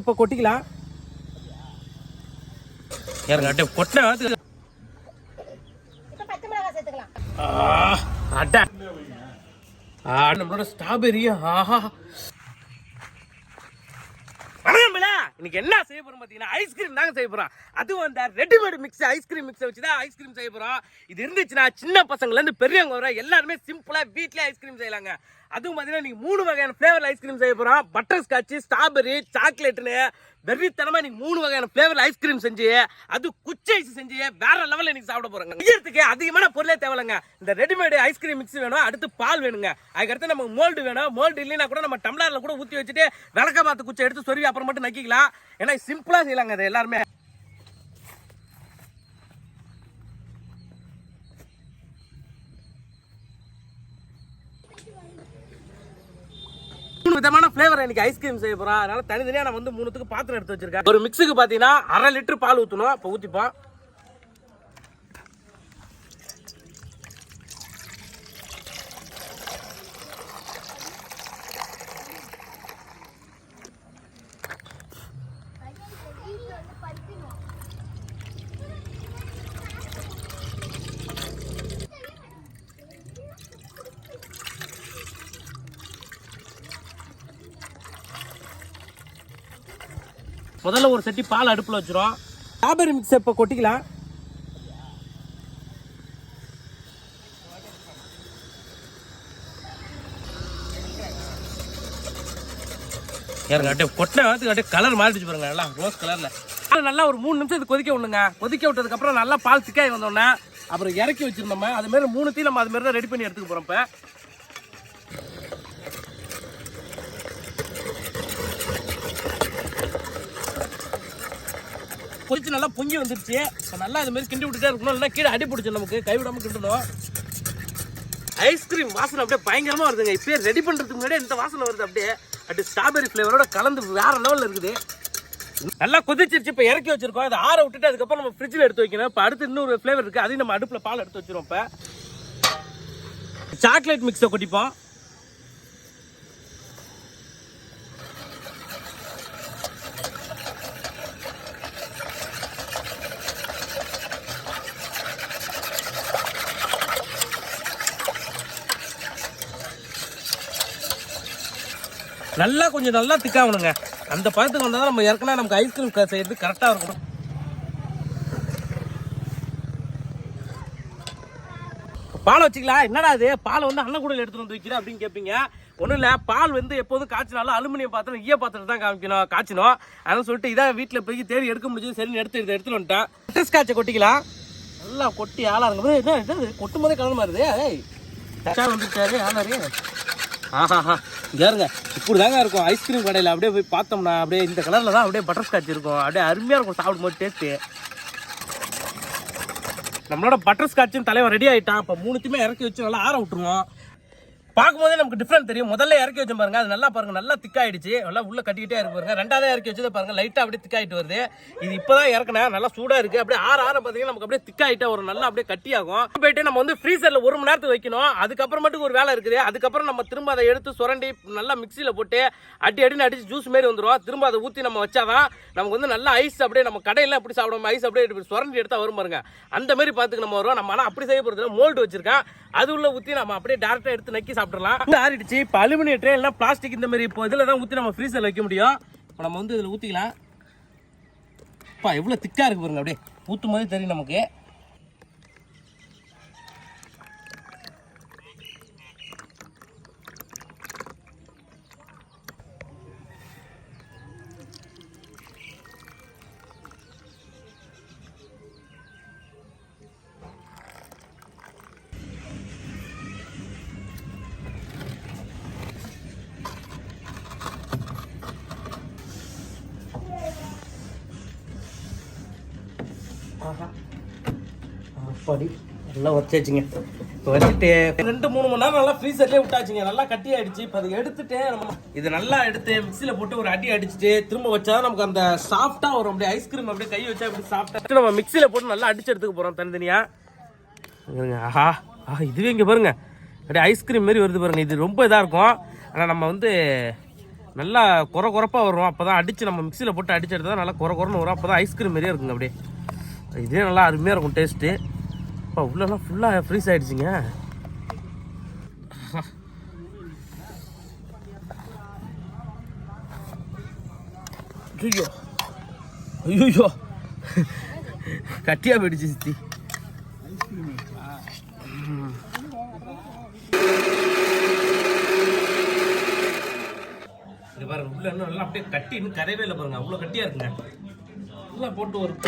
இப்போ கொட்டிக்கலாம். யாருங்க கொட்டின இப்ப ஆ நம்மளோட ஸ்ட்ராபெரி ஆஹா இன்னைக்கு என்ன செய்ய போறோம் பாத்தீங்கன்னா ஐஸ்கிரீம் தாங்க செய்ய போறோம். அதுவும் அந்த ரெடிமேட் மிக்ஸ் ஐஸ்கிரீம் மிக்ஸை வச்சு தான் ஐஸ்கிரீம் செய்ய போறோம். இது இருந்துச்சுன்னா சின்ன பசங்கள்ல இருந்து பெரியவங்க வர எல்லாருமே சிம்பிளா வீட்லயே ஐஸ்கிரீம் செய்யலாங்க. அதுவும் பார்த்தீங்கன்னா நீங்கள் மூணு வகையான ஃப்ளேவர் ஐஸ்கிரீம் செய்ய போகிறோம் பட்டர் ஸ்காட்ச் ஸ்ட்ராபெரி சாக்லேட்னு வெறித்தனமாக நீங்கள் மூணு வகையான ஃப்ளேவர் ஐஸ்கிரீம் செஞ்சு அது குச்சி ஐஸ் செஞ்சு வேற லெவலில் நீங்கள் சாப்பிட போகிறாங்க செய்யறதுக்கு அதிகமான பொருளே தேவைங்க இந்த ரெடிமேட் ஐஸ்கிரீம் மிக்ஸ் வேணும் அடுத்து பால் வேணுங்க. அதுக்கடுத்து நமக்கு மோல்டு வேணும். மோல்டு இல்லைன்னா கூட நம்ம டம்ளரில் கூட ஊற்றி வச்சுட்டு விளக்க பார்த்து குச்சி எடுத்து சொருவி அப்புறம் மட்டும் நக்கிக்கலாம். ஏன்னா சிம்பிளாக செய்யலாங்க அது எல்லாருமே. மூணு விதமான ஃபிளேவர் இன்னைக்கு ஐஸ்கிரீம் செய்ய போறோம் அதனால தனித்தனியா நான் வந்து மூணுத்துக்கு பாத்திரம் எடுத்து வச்சிருக்கேன். ஒரு மிக்ஸுக்கு பாத்தீங்கன்னா அரை லிட்டர் பால் ஊத்தணும். இப்போ ஊத்திப்போம். முதல்ல ஒரு சட்டி பால் அடுப்புல வச்சிரும். ஸ்ட்ராபெரி மிக்ஸ் இப்போ கொட்டிக்கலாம். யாருங்க அப்படியே கொட்டின அப்படியே கலர் மாறிடுச்சு பாருங்க நல்லா ரோஸ் கலர்ல நல்லா ஒரு மூணு நிமிஷம் இது கொதிக்க விடணுங்க. கொதிக்க விட்டதுக்கு அப்புறம் நல்லா பால் திக்காய் வந்தோடனே அப்புறம் இறக்கி வச்சிருந்தோம் அது மாதிரி மூணுத்தையும் நம்ம அது மாதிரி தான் ரெடி பண்ணி எடுத்துக்க போறோம் இப்போ. கொதிச்சு நல்லா பொங்கி வந்துருச்சு. இப்போ நல்லா இது மாதிரி கிண்டி விட்டுட்டே இருக்கணும். இல்லைன்னா கீழே அடி பிடிச்சி நமக்கு. கைவிடாமல் கிண்டணும். ஐஸ்கிரீம் வாசனை அப்படியே பயங்கரமாக வருதுங்க. இப்போயே ரெடி பண்ணுறதுக்கு முன்னாடி இந்த வாசனை வருது அப்படியே. அப்படி ஸ்ட்ராபெரி ஃப்ளேவரோட கலந்து வேற லெவலில் இருக்குது. நல்லா கொதிச்சிருச்சு. இப்போ இறக்கி வச்சிருக்கோம். அதை ஆற விட்டுட்டு அதுக்கப்புறம் நம்ம ஃப்ரிட்ஜில் எடுத்து வைக்கணும். இப்போ அடுத்து இன்னொரு ஃப்ளேவர் இருக்குது அதையும் நம்ம அடுப்பில் பால் எடுத்து வச்சிருவோம் இப்போ. சாக்லேட் மிக்ஸை குடிப்போம் நல்லா கொஞ்சம் நல்லா திக்காகணுங்க. அந்த பழத்துக்கு வந்தால் தான் நம்ம ஏற்கனவே நமக்கு ஐஸ்கிரீம் செய்யறது கரெக்டாக இருக்கணும். பாலை வச்சுக்கலாம் என்னடா அது பால் வந்து அன்னக்கூடையில் எடுத்துகிட்டு வந்து வைக்கிற அப்படின்னு கேட்பீங்க ஒன்றும் இல்லை பால் வந்து எப்போதும் காய்ச்சினாலும் அலுமினியம் பாத்திரம் ஈய பாத்திரம் தான் காமிக்கணும் காய்ச்சணும் அதனால சொல்லிட்டு இதான் வீட்டில் போய் தேடி எடுக்க முடிஞ்சது. சரின்னு எடுத்து இதை எடுத்துட்டு வந்துட்டேன். பட்டர் காய்ச்ச கொட்டிக்கலாம். நல்லா கொட்டி ஆளாக இருங்க என்ன என்ன கொட்டும் போதே கலந்து மாறுது. ஏய் வந்துருக்காரு ஆளாரு. ஆஹாஹா. இப்படி தாங்க இருக்கும். ஐஸ்கிரீம் கடையில் அப்படியே போய் பார்த்தோம்னா அப்படியே இந்த கலரில் தான் அப்படியே பட்டர் ஸ்காட்ச் இருக்கும். அப்படியே அருமையாக இருக்கும் சாப்பிடும்போது டேஸ்ட்டு நம்மளோட பட்டர் ஸ்காட்சும் ரெடி ஆகிட்டான் இப்போ மூணுத்தையுமே இறக்கி வச்சு நல்லா ஆற விட்டுருவோம். பார்க்கும்போதே நமக்கு டிஃப்ரெண்ட் தெரியும். முதல்ல இறக்கி வச்சு பாருங்க அது நல்லா பாருங்க நல்லா திக்காயிடுச்சு நல்லா உள்ள கட்டிக்கிட்டே இருக்கு பாருங்க. ரெண்டாவது இறக்கி வச்சதை பாருங்க லைட்டா அப்படியே திக்காயிட்டு வருது. இது இப்பதான் இறக்குனா நல்லா சூடா இருக்கு. அப்படியே ஆறு ஆறு பாத்தீங்கன்னா நமக்கு அப்படியே திக்காயிட்டா ஒரு நல்லா அப்படியே கட்டியாகும். போயிட்டு நம்ம வந்து ஃப்ரீசர்ல ஒரு மணி நேரத்துக்கு வைக்கணும். அதுக்கப்புறமேட்டுக்கு ஒரு வேலை இருக்குது. அதுக்கப்புறம் நம்ம திரும்ப அதை எடுத்து சுரண்டி நல்லா மிக்சியில போட்டு அடி அடின்னு அடிச்சு ஜூஸ் மாரி வந்துடும் திரும்ப அதை ஊத்தி நம்ம வச்சாதான் நமக்கு வந்து நல்லா ஐஸ் அப்படியே நம்ம கடையில எப்படி சாப்பிடணும் ஐஸ் அப்படியே இப்படி சுரண்டி எடுத்தா வரும் பாருங்க. அந்த மாதிரி பார்த்துக்கு நம்ம வரும் நம்ம ஆனால் அப்படி செய்ய போறது மோல்டு வச்சிருக்கேன். அது உள்ள ஊற்றி நம்ம அப்படியே டேரக்டா எடுத்து நக்கி சாப்பிடலாம். ஆறிடுச்சு இப்போ அலுமினியம் ட்ரே எல்லாம் பிளாஸ்டிக் இந்த மாதிரி இப்போ இதில் தான் ஊற்றி நம்ம ஃப்ரீசரில் வைக்க முடியும். இப்போ நம்ம வந்து இதில் ஊற்றிக்கலாம் அப்பா எவ்வளோ திக்காக இருக்கு பாருங்க அப்படியே. ஊற்றும் போதே தெரியும் நமக்கு. அப்படி எல்லாம் வச்சாச்சுங்க இப்போ வச்சுட்டு ரெண்டு மூணு மணி நேரம் நல்லா ஃப்ரீசர்லேயே விட்டாச்சுங்க. நல்லா கட்டி ஆயிடுச்சு. இப்போ அதை எடுத்துட்டு நம்ம இது நல்லா எடுத்து மிக்சியில் போட்டு ஒரு அடி அடிச்சுட்டு திரும்ப வச்சா நமக்கு அந்த சாஃப்டாக வரும். அப்படியே ஐஸ்கிரீம் அப்படியே கை வச்சா அப்படி சாஃப்டாக நம்ம மிக்சியில் போட்டு நல்லா அடிச்சு எடுத்துக்க போகிறோம் தனித்தனியாக ஆஹா ஆஹா இதுவே இங்கே பாருங்க. அப்படியே ஐஸ்கிரீம் மாரி வருது பாருங்க. இது ரொம்ப இதாக இருக்கும். ஆனால் நம்ம வந்து நல்லா குறை குறப்பாக வரும். அப்போ தான் அடித்து நம்ம மிக்சியில் போட்டு அடிச்சு எடுத்தால் நல்லா குறை குறைன்னு வரும். அப்போ தான் ஐஸ்கிரீம் மாதிரியே இருக்குங்க அப்படியே. இதே நல்லா அருமையாக இருக்கும் டேஸ்ட்டு இப்போ உள்ளெல்லாம் ஃபுல்லாக ஃப்ரீஸ் ஆகிடுச்சிங்க ஐயோ. ஐயோ. கட்டியாக போயிடுச்சு சித்தி. பாருங்க உள்ள இன்னும் நல்லா அப்படியே கட்டி இன்னும் கரையவே இல்லை பாருங்க. அவ்வளோ கட்டியாக இருக்குங்க. நல்லா போட்டு வரும்.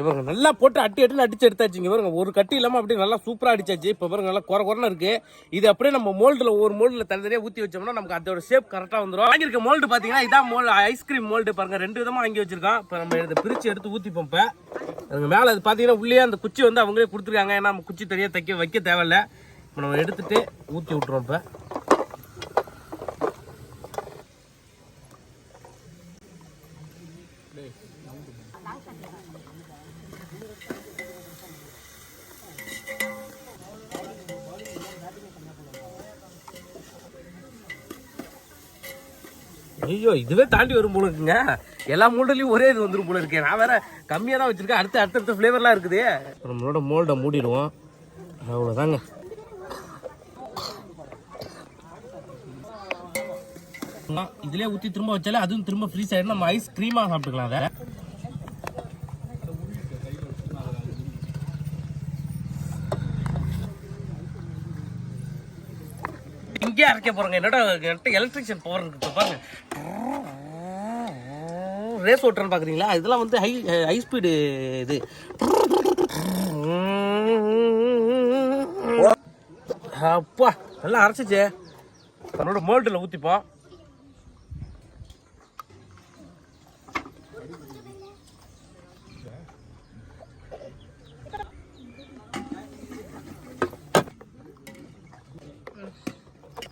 இவங்க நல்லா போட்டு அட்டி அட்டின்னு அடிச்சு எடுத்தாச்சு இங்க பாருங்க ஒரு கட்டி இல்லாம அப்படியே நல்லா சூப்பரா அடிச்சாச்சு. இப்போ பாருங்க நல்லா குறை குறைன்னு இருக்கு. இது அப்படியே நம்ம மோல்டுல ஒரு மோல்டுல தனித்தனியா ஊத்தி வச்சோம்னா நமக்கு அதோட ஷேப் கரெக்டா வந்துடும் வாங்கியிருக்க மோல்டு பாத்தீங்கன்னா இதான் மோல்டு ஐஸ்கிரீம் மோல்டு பாருங்க. ரெண்டு விதமா வாங்கி வச்சிருக்கோம் இப்போ நம்ம இதை பிரிச்சு எடுத்து ஊத்திப்போம் இப்போ அதுங்க மேல அது பாத்தீங்கன்னா உள்ளே அந்த குச்சி வந்து அவங்களே கொடுத்துருக்காங்க. ஏன்னா நம்ம குச்சி தனியா தைக்க வைக்க தேவையில்ல. இப்போ நம்ம எடுத்துட்டு ஊத்தி விட்டுறோம் இப்போ. ஐயோ இதுவே தாண்டி வரும் போல இருக்குங்க. எல்லா மோல்டுலையும் ஒரே இது வந்துடும் போல இருக்கேன் நான் வேற கம்மியாக தான் வச்சிருக்கேன். அடுத்து அடுத்தடுத்த ஃப்ளேவர்லாம் இருக்குது. நம்மளோட மோல்டை மூடிடுவோம். அவ்வளோதாங்க இதுலேயே ஊற்றி திரும்ப வச்சாலே அதுவும் திரும்ப ஃப்ரீஸ் ஆகிடும் நம்ம ஐஸ் க்ரீமாக சாப்பிட்டுக்கலாம் அதை இங்கே அரைக்க போறேங்க. என்னோட என்கிட்ட எலக்ட்ரிஷியன் பவர் இருக்கு. பாருங்க. ரேஸ் ஓட்டுறேன்னு பார்க்குறீங்களா இதெல்லாம் வந்து ஹை ஹை ஸ்பீடு இது. அப்பா நல்லா அரைச்சிச்சே. தன்னோட மோல்டில் ஊற்றிப்போம்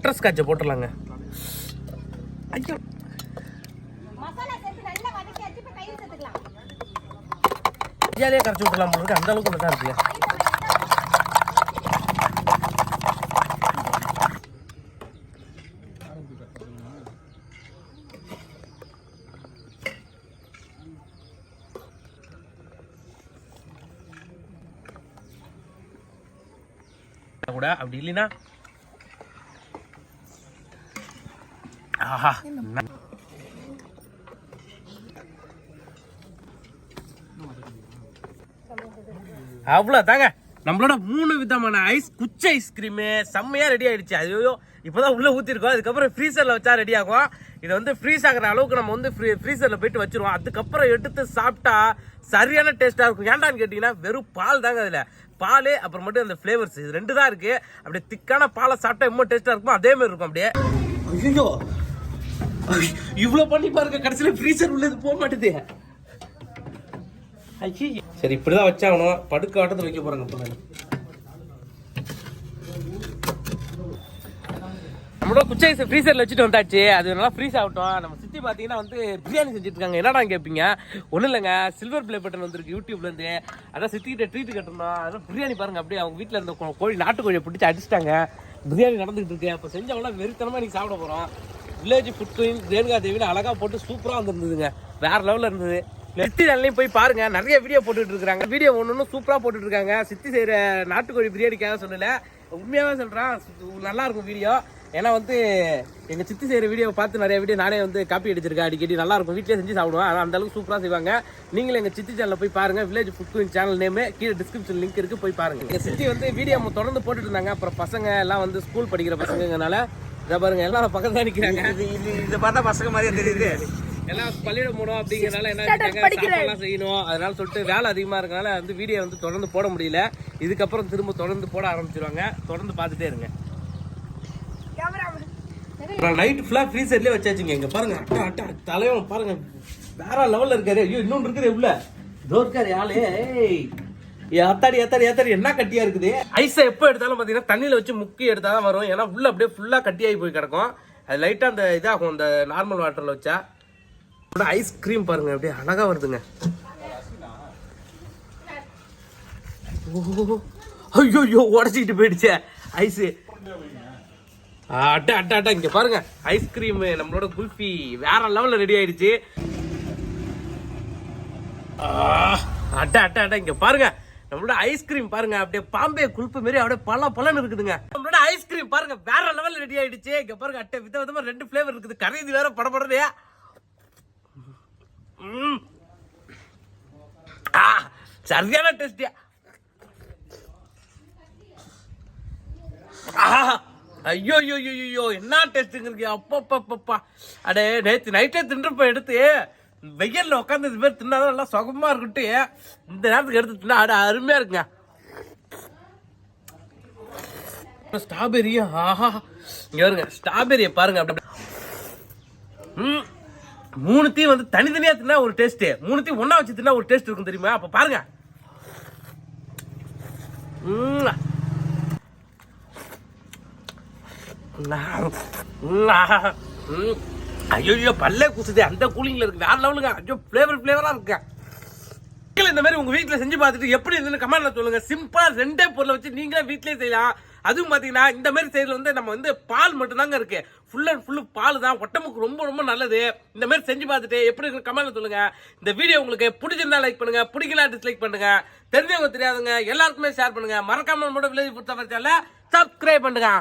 பட்டர் ஸ்காட்சை போட்டுடலாங்க. ஐயோ. கரைச்சி விட்டுலாம் போல இருக்கு. அந்த அளவுக்கு நல்லா இருக்குல்ல. கூட அப்படி இல்லைன்னா ஆஹா. அவ்வளோ தாங்க நம்மளோட மூணு விதமான ஐஸ் குச்ச ஐஸ்கிரீமு செம்மையாக ரெடி ஆகிடுச்சு ஐயோ இப்போதான் உள்ளே ஊற்றிருக்கோம் அதுக்கப்புறம் ஃப்ரீசரில் வச்சா ரெடி ஆகும். இதை வந்து ஃப்ரீஸ் ஆகிற அளவுக்கு நம்ம வந்து ஃப்ரீ ஃப்ரீசரில் போயிட்டு வச்சுருவோம். அதுக்கப்புறம் எடுத்து சாப்பிட்டா சரியான டேஸ்ட்டாக இருக்கும். ஏன்டான்னு கேட்டிங்கன்னா வெறும் பால் தாங்க அதில். பால் அப்புறம் மட்டும் அந்த ஃப்ளேவர்ஸ் இது ரெண்டு தான் இருக்குது அப்படியே திக்கான பாலை சாப்பிட்டா இன்னும் டேஸ்ட்டாக இருக்கும்? அதே மாதிரி இருக்கும் அப்படியே. ஐயோ இவ்வளோ பண்ணி பாருங்க கடைசியில் ஃப்ரீசர் உள்ளது போக மாட்டேது. ஐயே. சரி இப்படிதான் வச்சாகணும். படுக்க ஆட்டத்தில் வைக்க போறாங்க இப்போ நம்மளோட குச்சை ஃப்ரீசரில் வச்சுட்டு வந்தாச்சு அது நல்லா ஃப்ரீஸ் ஆகட்டும். நம்ம சித்தி பார்த்தீங்கன்னா வந்து பிரியாணி செஞ்சுட்டு இருக்காங்க என்னடா கேட்பீங்க ஒன்றும் இல்லைங்க. சில்வர் ப்ளே பட்டன் வந்திருக்கு யூடியூப்லேருந்து. அதான் சித்திக்கிட்ட ட்ரீட் கட்டணும். அதான் பிரியாணி பாருங்க அப்படியே அவங்க வீட்டில் இருந்த கோ- கோழி நாட்டுக்கோழியை பிடிச்சி அடிச்சிட்டாங்க. பிரியாணி நடந்துகிட்டு இருக்கு. அப்போ செஞ்சவங்களாம் வெறித்தனமாக நீங்கள் சாப்பிட போகிறோம் வில்லேஜ் ஃபுட் குயின் ரேணுகா தேவியில் அழகாக போட்டு சூப்பராக வந்துருந்ததுங்க. வேற லெவலில் இருந்தது. சித்தி நல்லையும் போய் பாருங்க நிறைய வீடியோ போட்டுட்டு இருக்காங்க வீடியோ ஒன்று ஒன்று சூப்பராக போட்டுட்டு இருக்காங்க. சித்தி செய்கிற நாட்டுக்கோழி பிரியாணிக்காக சொல்லல. உண்மையாகவே சொல்கிறேன் நல்லா இருக்கும் வீடியோ ஏன்னா வந்து எங்கள் சித்தி செய்கிற வீடியோவை பார்த்து நிறைய வீடியோ நானே வந்து காப்பி அடிச்சிருக்கேன் அடிக்கடி நல்லா இருக்கும். வீட்டிலே செஞ்சு சாப்பிடுவேன். ஆனால் அந்த அளவுக்கு சூப்பராக செய்வாங்க. நீங்களும் எங்கள் சித்தி சேனலில் போய் பாருங்க. Village food queen channel name கீழே டிஸ்கிரிப்ஷன் லிங்க் இருக்குது போய் பாருங்கள் எங்கள் சித்தி வந்து வீடியோ தொடர்ந்து போட்டுட்டு இருந்தாங்க. அப்புறம் பசங்க எல்லாம் வந்து ஸ்கூல் படிக்கிற பசங்கனால இதை பாருங்க எல்லாரும் பக்கத்துல தான் நிற்கிறாங்க இது இது பார்த்தா பசங்க மாதிரியே தெரியுது. எல்லாம் பள்ளியிடம் போனோம் அப்படிங்கறனால என்ன சாப்பாடுலாம் செய்யணும். அதனால சொல்லிட்டு வேலை அதிகமா இருக்கனால வந்து வீடியோ வந்து தொடர்ந்து போட முடியல. இதுக்கப்புறம் திரும்ப தொடர்ந்து போட ஆரம்பிச்சிருவாங்க. தொடர்ந்து பார்த்துட்டே இருங்க. நைட் ஃபுல்லா ஃப்ரீசர்லயே வச்சாச்சுங்க. இங்க பாருங்க அட்டா அட்டா தலைவன் பாருங்க. வேற லெவல்ல இருக்காரு. ஐயோ இன்னொன்று இருக்குது உள்ள. ஏய். ஏ, அத்தாடி அத்தாடி அத்தாடி என்ன கட்டியா இருக்குது? ஐஸை எப்போ எடுத்தாலும் பார்த்தீங்கன்னா தண்ணியில் வச்சு முக்கி எடுத்தால் தான் வரும். ஏன்னா உள்ள அப்படியே ஃபுல்லாக கட்டியாகி போய் கிடக்கும். அது லைட்டாக அந்த இதாகும் அந்த நார்மல் வாட்டரில் வச்சா. ஐஸ்கிரீம் பாருங்க அப்படியே அழகா வருதுங்க. ஐயோ ஐயோ உடச்சிக்கிட்டு போயிடுச்சே. ஐஸு அட்டா அட்டா அட்டா இங்க பாருங்க. ஐஸ்கிரீம் நம்மளோட குல்ஃபி வேற லெவல்ல ரெடி ஆயிடுச்சு. அட்டா அட்டா அட்டா இங்க பாருங்க. நம்மளோட ஐஸ்கிரீம் பாருங்க அப்படியே பாம்பே குழுப்பு மாரி அப்படியே பல பலன்னு இருக்குதுங்க. நம்மளோட ஐஸ்கிரீம் பாருங்க வேற லெவல் ரெடி ஆயிடுச்சு. இங்க பாருங்க அட்டை வித விதமா ரெண்டு ஃபிளேவர் இருக்குது. கரையுது வேற படபடதே ம். ஆ சரியான டேஸ்டியா ஐயோ ஐயோ ஐயோ ஐயோ என்ன டேஸ்ட்டுங்க இருக்கு அப்பப்பப்பப்பா. அடே நேற்று நைட்டே தின்றுப்ப எடுத்து. வெயில்ல உட்காந்து இது மாதிரி தின்னாதான் நல்லா சுகமா இருக்குன்ட்டு இந்த நேரத்துக்கு எடுத்து தின்னா அட அருமையா இருக்குங்க. ஸ்ட்ராபெரி ஆஹா. இங்க வருங்க ஸ்ட்ராபெரியை பாருங்க அப்படி ம் மூணுத்தையும் வந்து தனித்தனியா தின்னா ஒரு டேஸ்ட் மூணுத்தையும் ஒன்றா வச்சு தின்னா ஒரு டேஸ்ட் இருக்கும் தெரியுமா? அப்ப பாருங்க. ம். ஐயோ பல்லே குசுது அந்த கூலிங்ல இருக்கு. வேற லெவலுங்க ஐயோ ஃப்ளேவர் ஃபிளேவரா இருக்கு. நீங்களும் இந்த மாதிரி உங்க வீட்ல செஞ்சு பார்த்துட்டு எப்படி இருந்துன்னு கமெண்ட்ல சொல்லுங்க. சிம்பிளா ரெண்டே பொருளை வச்சு நீங்களே வீட்லயே செய்யலாம். அதுவும் பாத்தீங்கன்னா இந்த மாதிரி செய்யறதுல வந்து நம்ம வந்து பால் மட்டும் தாங்க இருக்கு. ஃபுல் அண்ட் ஃபுல்லு பால் தான். உடம்புக்கு ரொம்ப ரொம்ப நல்லது. இந்த மாதிரி செஞ்சு பார்த்துட்டு எப்படி இருக்கு கமெண்ட்ல சொல்லுங்க. இந்த வீடியோ உங்களுக்கு பிடிச்சிருந்தா லைக் பண்ணுங்க. பிடிக்கலாம் டிஸ்லைக் பண்ணுங்க. தெரிஞ்சவங்க தெரியாதுங்க எல்லாருக்குமே ஷேர் பண்ணுங்க. மறக்காம நம்மளோட வில்லேஜ் பொறுத்த சேனலை சப்ஸ்கிரைப் பண்ணுங்க.